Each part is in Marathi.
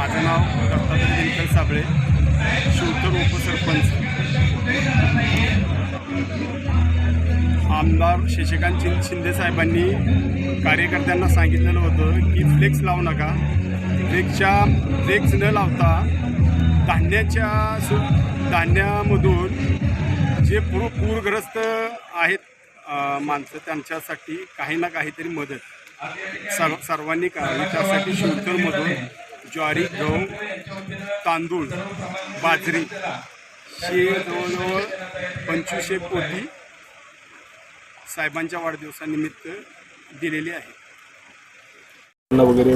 माझं नाव दत्तात्रय दिनकर साबळे. शिवतर उपसरपंच. आमदार शशिकांत शिंदे साहेबांनी कार्यकर्त्यांना सांगितलेलं होतं की फ्लेक्स लावू नका. फ्लेक्सच्या फ्लेक्स न लावता धान्याच्या सु धान्यामधून जे पूर पूरग्रस्त आहेत माणसं त्यांच्यासाठी काही ना काहीतरी मदत. सर्व सर्वांनी करावी. त्यासाठी शिवतरमधून ज्वारी गहू तांदूळ बाजरी ही जवळजवळ पंचवीसशे पोती साहेबांच्या वाढदिवसानिमित्त दिलेली आहे. त्यांना वगैरे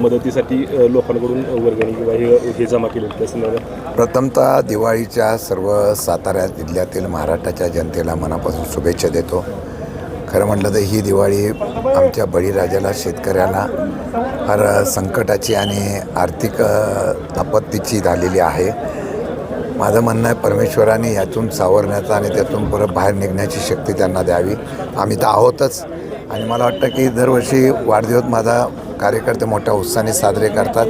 मदतीसाठी लोकांकडून वर्गणी किंवा हे हे जमा केले त्या संदर्भात? प्रथमतः दिवाळीच्या सर्व सातारा जिल्ह्यातील महाराष्ट्राच्या जनतेला मनापासून शुभेच्छा देतो. खरं म्हटलं तर ही दिवाळी आमच्या बळीराजाला शेतकऱ्याला फार संकटाची आणि आर्थिक आपत्तीची झालेली आहे. माझं म्हणणं आहे परमेश्वराने यातून सावरण्याचा आणि त्यातून परत बाहेर निघण्याची शक्ती त्यांना द्यावी. आम्ही तर आहोतच. आणि मला वाटतं की दरवर्षी वाढदिवस माझा कार्यकर्ते मोठ्या उत्साहाने साजरे करतात.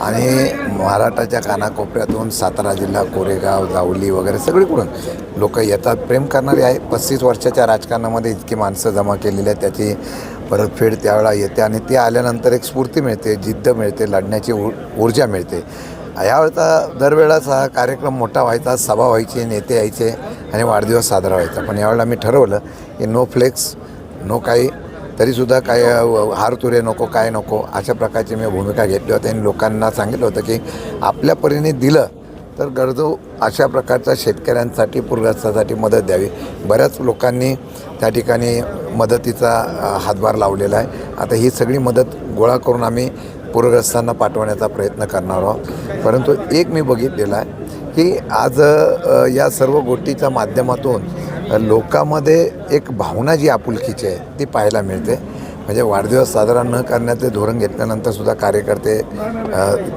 आणि महाराष्ट्राच्या कानाकोपऱ्यातून सातारा जिल्हा कोरेगाव जावली वगैरे सगळीकडून लोक येतात. प्रेम करणारे आहे. पस्तीस वर्षाच्या राजकारणामध्ये इतकी माणसं जमा केलेली आहेत. त्याची परतफेड त्यावेळा येते आणि ती आल्यानंतर एक स्फूर्ती मिळते जिद्द मिळते लढण्याची ऊर्जा मिळते. यावेळेचा दरवेळेस हा कार्यक्रम मोठा व्हायचा सभा व्हायची नेते यायचे आणि वाढदिवस साजरा व्हायचा. पण यावेळेला मी ठरवलं की नो फ्लेक्स नो काही तरीसुद्धा काय हार तुरे नको काय नको अशा प्रकारची मी भूमिका घेतली होती. आणि लोकांना सांगितलं होतं की आपल्या परीने दिलं तर गरजू अशा प्रकारच्या शेतकऱ्यांसाठी पूरग्रस्तासाठी मदत द्यावी. बऱ्याच लोकांनी त्या ठिकाणी मदतीचा हातभार लावलेला आहे. आता ही सगळी मदत गोळा करून आम्ही पूरग्रस्तांना पाठवण्याचा प्रयत्न करणार आहोत. परंतु एक मी बघितलेला आहे की आज या सर्व गोष्टीच्या माध्यमातून लोकांमध्ये एक भावना जी आपुलकीची आहे ती पाहायला मिळते. म्हणजे वाढदिवस साजरा न करण्याचे धोरण घेतल्यानंतर सुद्धा कार्यकर्ते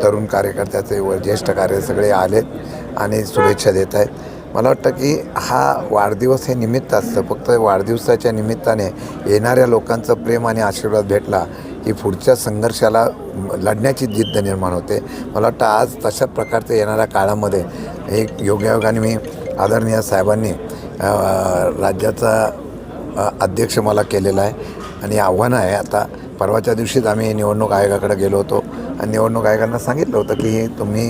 तरुण कार्यकर्त्याचे व ज्येष्ठ कार्य सगळे आलेत आणि शुभेच्छा देत आहेत. मला वाटतं की हा वाढदिवस हे निमित्त असतं. फक्त वाढदिवसाच्या निमित्ताने येणाऱ्या लोकांचं प्रेम आणि आशीर्वाद भेटला की पुढच्या संघर्षाला लढण्याची जिद्द निर्माण होते. मला वाटतं आज तशा प्रकारचं येणाऱ्या काळामध्ये एक योगायोगाने मी आदरणीय साहेबांनी राज्याचा अध्यक्ष मला केलेला आहे. आणि आव्हान आहे आता. परवाच्या दिवशीच आम्ही निवडणूक आयोगाकडे गेलो होतो. आणि निवडणूक आयोगांना सांगितलं होतं की तुम्ही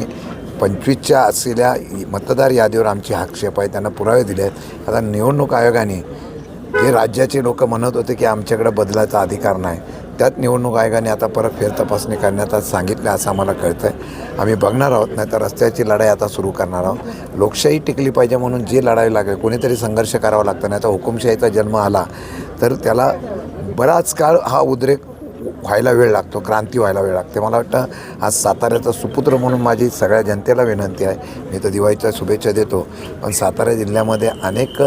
पंचवीसच्या असलेल्या मतदार यादीवर आमची आक्षेप आहे. त्यांना पुरावे दिले आहेत. आता निवडणूक आयोगाने जे राज्याचे लोक म्हणत होते की आमच्याकडे बदलायचा अधिकार नाही त्यात निवडणूक आयोगाने आता परत फेरतपासणी करण्यात आज सांगितलं असं आम्हाला कळतं आहे आम्ही बघणार आहोत नाही तर रस्त्याची लढाई आता सुरू करणार आहोत. लोकशाही टिकली पाहिजे म्हणून जी लढाई लागेल कोणीतरी संघर्ष करावा लागतं नाही तर हुकुमशाहीचा जन्म आला तर त्याला बराच काळ हा उद्रेक व्हायला वेळ लागतो क्रांती व्हायला वेळ लागते. मला वाटतं आज साताऱ्याचा सुपुत्र म्हणून माझी सगळ्या जनतेला विनंती आहे. मी तर दिवाळीच्या शुभेच्छा देतो पण सातारा जिल्ह्यामध्ये अनेक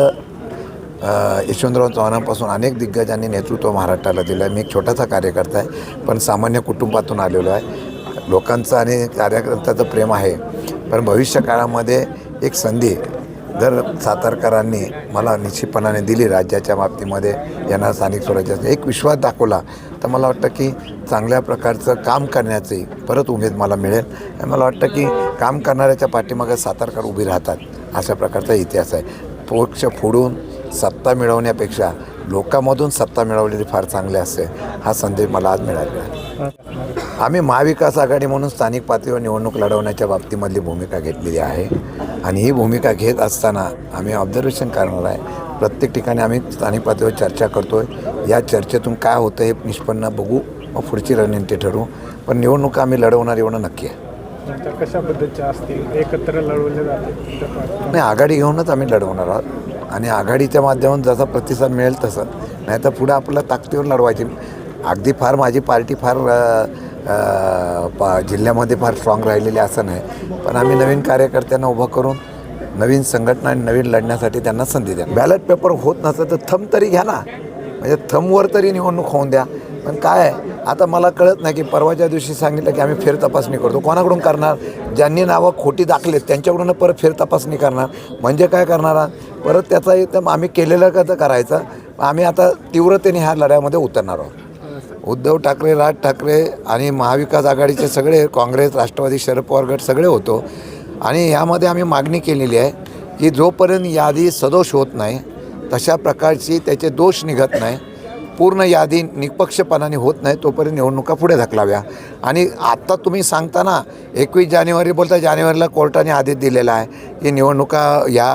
यशवंतराव चव्हाणांपासून अनेक दिग्गजांनी नेतृत्व महाराष्ट्राला दिलं आहे. मी एक छोटासा कार्यकर्ता आहे पण सामान्य कुटुंबातून आलेलो आहे. लोकांचं आणि कार्यकर्त्याचं प्रेम आहे पण भविष्य काळामध्ये एक संधी जर सातारकरांनी मला निश्चितपणाने दिली राज्याच्या बाबतीमध्ये येणार स्थानिक स्वराज्याचा एक विश्वास दाखवला तर मला वाटतं की चांगल्या प्रकारचं काम करण्याची परत उमेद मला मिळेल. आणि मला वाटतं की काम करणाऱ्याच्या पाठीमागे सातारकर उभी राहतात अशा प्रकारचा इतिहास आहे. पक्ष फोडून सत्ता मिळवण्यापेक्षा लोकांमधून सत्ता मिळवलेली फार चांगली असते हा संदेश मला आज मिळालेला आम्ही महाविकास आघाडी म्हणून स्थानिक पातळीवर निवडणूक लढवण्याच्या बाबतीमधली भूमिका घेतलेली आहे. आणि ही भूमिका घेत असताना आम्ही ऑब्झर्वेशन करणार आहे. प्रत्येक ठिकाणी आम्ही स्थानिक पातळीवर चर्चा करतो आहे या चर्चेतून काय होतं हे निष्पन्न बघू मग पुढची रणनीती ठरवू. पण निवडणुका आम्ही लढवणार एवढं नक्की आहे. कशा पद्धतीच्या असतील एकत्र लढवले जाते नाही आघाडी घेऊनच आम्ही लढवणार आहोत. आणि आघाडीच्या माध्यमातून जसा प्रतिसाद मिळेल तसं. नाही तर पुढे आपल्याला ताकदीवर लढवायची. अगदी फार माझी पार्टी फार पा जिल्ह्यामध्ये फार स्ट्रॉंग राहिलेली असं नाही. पण आम्ही नवीन कार्यकर्त्यांना उभं करून नवीन संघटना आणि नवीन लढण्यासाठी त्यांना संधी द्या. बॅलेट पेपर होत नसतं तर थंब तरी घ्या ना. म्हणजे थंबवर तरी निवडणूक होऊन द्या. पण काय आहे? आता मला कळत नाही की परवाच्या दिवशी सांगितलं की आम्ही फेर तपासणी करतो. कोणाकडून करणार? ज्यांनी नावं खोटी दाखलेत त्यांच्याकडून परत फेर तपासणी करणार. म्हणजे काय करणार? परत त्याचा एकदम आम्ही केलेलं कसं करायचं? आम्ही आता तीव्रतेने ह्या लढ्यामध्ये उतरणार आहोत. उद्धव ठाकरे राज ठाकरे आणि महाविकास आघाडीचे सगळे काँग्रेस राष्ट्रवादी शरद पवार गट सगळे होतो. आणि यामध्ये आम्ही मागणी केलेली आहे की जोपर्यंत यादी सदोष होत नाही तशा प्रकारची त्याचे दोष निघत नाही. पूर्ण यादी निपक्षपणाने होत नाही तोपर्यंत निवडणुका पुढे ढकलाव्या. आणि आत्ता तुम्ही सांगताना एकवीस जानेवारी बोलता जानेवारीला कोर्टाने आदेश दिलेला आहे की निवडणुका या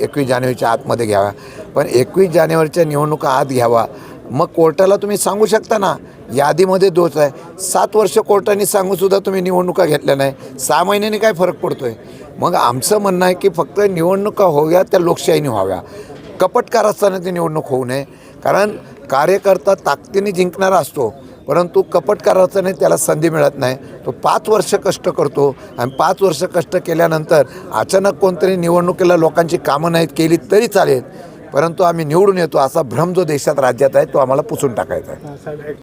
एकवीस जानेवारीच्या आतमध्ये घ्याव्या. पण एकवीस जानेवारीच्या निवडणुका आत घ्यावा. मग कोर्टाला तुम्ही सांगू शकता ना यादीमध्ये दोष आहे. सात वर्ष कोर्टाने सांगूसुद्धा तुम्ही निवडणुका घेतल्या नाही. सहा महिन्यांनी काय फरक पडतो आहे मग आमचं म्हणणं आहे की फक्त निवडणुका होऊया त्या लोकशाहीने व्हाव्या. कपटकार असताना ती निवडणूक होऊ नये. कारण कार्यकर्ता ताकदीने जिंकणारा असतो परंतु कपट नाही त्याला संधी मिळत नाही. तो पाच वर्ष कष्ट करतो आणि पाच वर्ष कष्ट केल्यानंतर अचानक कोणतरी निवडणुकीला लोकांची कामं नाहीत केली तरी चालेल. परंतु आम्ही निवडून येतो असा भ्रम जो देशात राज्यात आहे तो आम्हाला पुसून टाकायचा आहे.